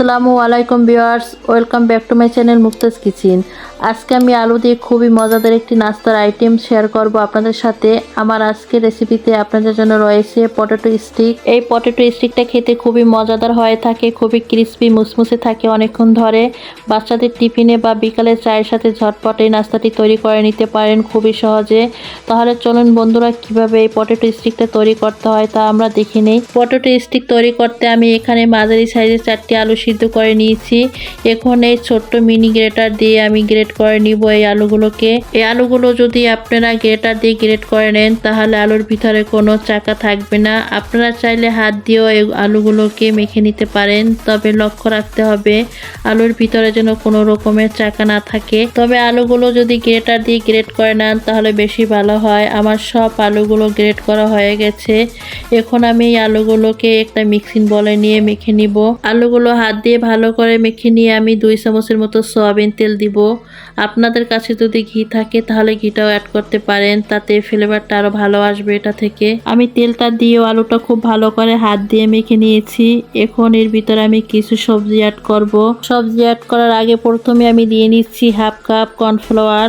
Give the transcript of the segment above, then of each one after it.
আসসালামু আলাইকুম viewers, welcome back to my channel Muktaj kitchen. আজকে আমি আলু দিয়ে খুবই মজাদার একটি নাস্তার আইটেম শেয়ার করব আপনাদের সাথে। আমার আজকের রেসিপিতে আপনাদের জন্য রয়েছে পটেটো স্টিক এই পটেটো স্টিকটা খেতে খুবই মজাদার হয়ে থাকে, খুবই ক্রিস্পি মুসমুসে থাকে অনেকক্ষণ ধরে। বাচ্চাদের টিফিনে বা বিকালে চায়ের সাথে ঝটপট এই নাস্তাটি তৈরি করে নিতে পারেন খুবই সহজে। তাহলে চলুন বন্ধুরা, কীভাবে এই পটেটো স্টিকটা তৈরি করতে হয় তা আমরা দেখে নেই। পটেটো স্টিক তৈরি করতে আমি এখানে মাঝারি সাইজের চারটি আলু সিদ্ধ করে নিয়েছি। এখন এই ছোট্ট মিনি গ্রেটার দিয়ে আমি গ্রেট করে নিব এই আলুগুলোকে। এই আলুগুলো যদি আপনারা গ্রেটার দিয়ে গ্রেট করে নেন, তাহলে আলুর ভিতরে কোনো চাকা থাকবে না। আপনারা চাইলে হাত দিয়েও এই আলুগুলোকে মেখে নিতে পারেন, তবে লক্ষ্য রাখতে হবে আলুর ভিতরে যেন কোনো রকমের চাকা না থাকে। তবে আলুগুলো যদি গ্রেটার দিয়ে গ্রেট করে নেন, তাহলে বেশি ভালো হয়। আমার সব আলুগুলো গ্রেট করা হয়ে গেছে। এখন আমি এই আলুগুলোকে একটা মিক্সিং বলে নিয়ে মেখে নিব। আলুগুলো হাত দিয়ে ভালো করে মেখে নিয়ে আমি দুই চামচের মতো সয়াবিন তেল দিব। আপনাদের কাছে যদি ঘি থাকে তাহলে ঘিটাও অ্যাড করতে পারেন, তাতে ফ্লেভারটা আরও ভালো আসবে এটা থেকে। আমি তেলটা দিয়েও আলুটা খুব ভালো করে হাত দিয়ে মেখে নিয়েছি। এখন এর ভিতরে আমি কিছু সবজি অ্যাড করব। সবজি অ্যাড করার আগে প্রথমে আমি দিয়ে নিচ্ছি হাফ কাপ কর্নফ্লাওয়ার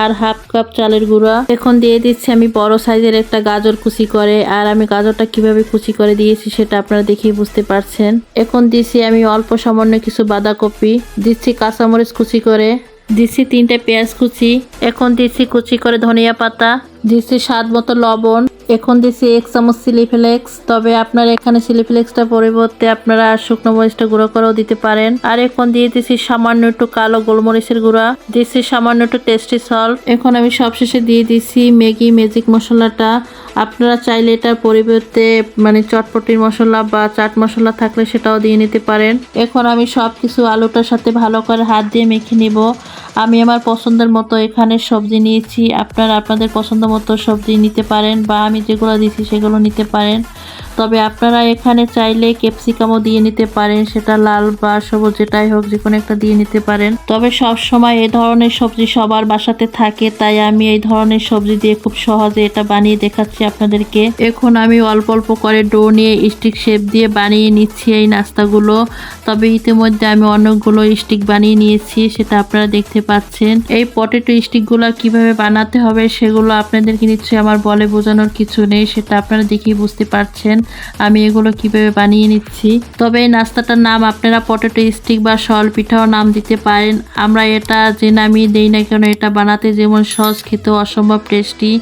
আর হাফ কাপ চালের গুঁড়া। এখন দিয়ে দিচ্ছি আমি বড় সাইজের একটা গাজর কুচি করে। আর আমি গাজরটা কীভাবে কুচি করে দিয়েছি সেটা আপনারা দেখেই বুঝতে পারছেন। এখন দিচ্ছি আমি অল্প সামান্য কিছু বাঁধাকপি, দিচ্ছি কাঁচামরিচ কুচি করে, দিচ্ছি তিনটে পেঁয়াজ কুচি, এখন দিচ্ছি কুচি করে ধনিয়া পাতা দিচ্ছি স্বাদ মতো লবণ। এখন দিচ্ছি এক চামচ চিলি ফ্লেক্স। তবে আপনার এখানে চিলি ফ্লেক্সটা পরিবর্তে আপনারা শুকনো মরিচটা গুঁড়ো করেও দিতে পারেন। আর এখন দিয়ে দিচ্ছি সামান্য একটু কালো গোলমরিচের গুঁড়া। দিচ্ছি সামান্য একটু টেস্টি সল্ট। এখন আমি সবশেষে দিয়ে দিচ্ছি ম্যাগি, ম্যাজিক মশলাটা। আপনারা চাইলে এটার পরিবর্তে মানে চটপটির মশলা বা চাট মশলা থাকলে সেটাও দিয়ে নিতে পারেন। এখন আমি সব কিছু আলুটার সাথে ভালো করে হাত দিয়ে মেখে নিব। আমি আমার পছন্দের মতো এখানে সবজি নিয়েছি। আপনারা আপনাদের পছন্দ মতো সবজি নিতে পারেন বা আমি যেগুলো দিয়েছি সেগুলো নিতে পারেন। তবে আপনারা এখানে চাইলে ক্যাপসিকামও দিয়ে নিতে পারেন, সেটা লাল বা সবুজ যেটাই হোক যে কোনো একটা দিয়ে নিতে পারেন। তবে সব সময় এই ধরনের সবজি সবার বাসাতে থাকে, তাই আমি এই ধরনের সবজি দিয়ে খুব সহজে এটা বানিয়ে দেখাচ্ছি আপনাদেরকে। এখন আমি অল্প অল্প করে ডো নিয়ে স্টিক শেপ দিয়ে বানিয়ে নিচ্ছি এই নাস্তাগুলো। তবে ইতিমধ্যে আমি অনেকগুলো স্টিক বানিয়ে নিয়েছি, সেটা আপনারা দেখতে পাচ্ছেন। এই পটেটো স্টিকগুলো কীভাবে বানাতে হবে, সেগুলো আপনাদেরকে নিশ্চয়ই আমার বলে বোঝানোর কিছু নেই, সেটা আপনারা দেখেই বুঝতে পারছেন। আমি এগুলো কীভাবে বানিয়ে নিচ্ছি? তবে এই নাস্তাটার নাম আপনারা পটেটো স্টিক বা সল পিঠাও নাম দিতে পারেন। আমরা এটা যে নামই দেই না কেন, এটা বানাতে যেমন সহজ খেতে অসম্ভব টেস্টি।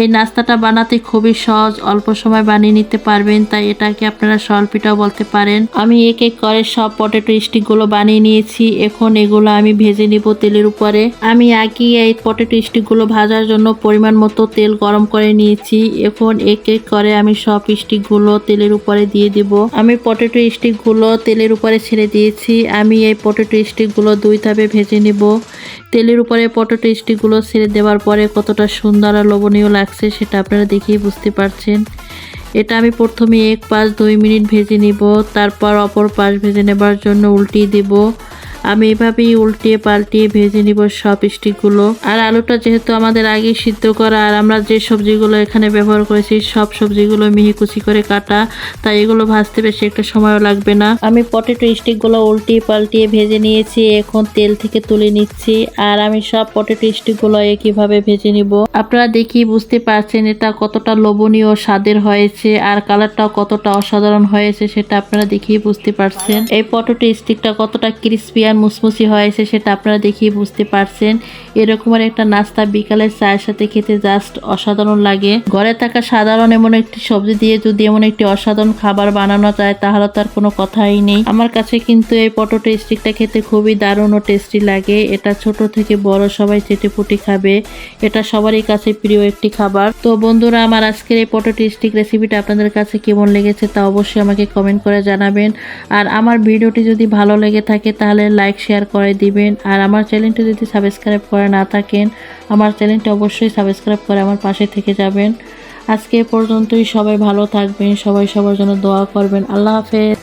এই নাস্তাটা বানাতে খুবই সহজ, অল্প সময় বানিয়ে নিতে পারবেন, তাই এটাকে আপনারা সল পিঠাও বলতে পারেন। আমি এক এক করে সব পটেটো স্টিকগুলো বানিয়ে নিয়েছি। এখন এগুলো আমি ভেজে নিব তেলের উপরে। আমি আগে এই পটেটো স্টিকগুলো ভাজার জন্য পরিমাণ মতো তেল গরম করে নিয়েছি। এখন এক এক করে আমি সব স্টিকগুলো তেলের উপরে দিয়ে দিব। আমি পটেটো স্টিকগুলো তেলের উপরে ছেড়ে দিয়েছি। আমি এই পটেটো স্টিকগুলো দুই ধাপে ভেজে নিব। তেলের উপরে পটেটো স্টিকগুলো ছেড়ে দেওয়ার পরে কতটা সুন্দর আর লোভনীয় লাগছে সেটা আপনারা দেখেই বুঝতে পারছেন। এটা আমি প্রথমে এক পাশ দুই মিনিট ভেজে নিব। তারপর অপর পাশ ভেজে নেবার জন্য উল্টিয়ে দিব। আমি এভাবেই উল্টিয়ে পাল্টিয়ে ভেজে নিব সব স্টিকগুলো। আর আলুটা যেহেতু আমাদের আগে সিদ্ধ করা, আর আমরা যে সবজিগুলো এখানে ব্যবহার করেছি, সব সবজিগুলো মিহি কুচি করে কাটা, তাই এগুলো ভাজতে বেশি একটা সময়ও লাগবে না। আমি পটেটো স্টিকগুলো উল্টিয়ে পাল্টিয়ে ভেজে নিয়েছি, এখন তেল থেকে তুলে নিচ্ছি, আর আমি সব পটেটো স্টিকগুলো একইভাবে ভেজে নিব। আপনারা দেখি বুঝতে পারছেন এটা কতটা লোভনীয় স্বাদের হয়েছে, আর কালারটাও কতটা অসাধারণ হয়েছে, সেটা আপনারা দেখেই বুঝতে পারছেন। এই পটেটো স্টিকটা কতটা ক্রিস্পি আর মুসমুসি হয়েছে সেটা আপনারা দেখেই বুঝতে পারছেন। এরকম আর একটা নাস্তা বিকালে চায়ের সাথে খেতে জাস্ট অসাধারণ লাগে। ঘরে থাকা সাধারণ এমন একটি সবজি দিয়ে যদি এমন একটি অসাধারণ খাবার বানানো যায়, তাহলে তার কোনো কথাই নেই। আমার কাছে কিন্তু এই পটেটো স্টিকটা খেতে খুবই দারুণ ও টেস্টি লাগে। এটা ছোট থেকে বড় সবাই চেটেপুটি খাবে। এটা সবারই কাছে প্রিয় একটি খাবার। তো বন্ধুরা, আমার আজকের এই পটেটো স্টিক রেসিপিটা আপনাদের কাছে কেমন লেগেছে তা অবশ্যই আমাকে কমেন্ট করে জানাবেন। আর আমার ভিডিওটি যদি ভালো লেগে থাকে, তাহলে লাইক শেয়ার করে দিবেন। আর আমার চ্যানেলটি যদি সাবস্ক্রাইব করে না থাকেন, আমার চ্যানেলটি অবশ্যই সাবস্ক্রাইব করে আমার পাশে থেকে যাবেন। আজকে পর্যন্তই সবাই ভালো থাকবেন, সবাই সবার জন্য দোয়া করবেন। আল্লাহ হাফেজ।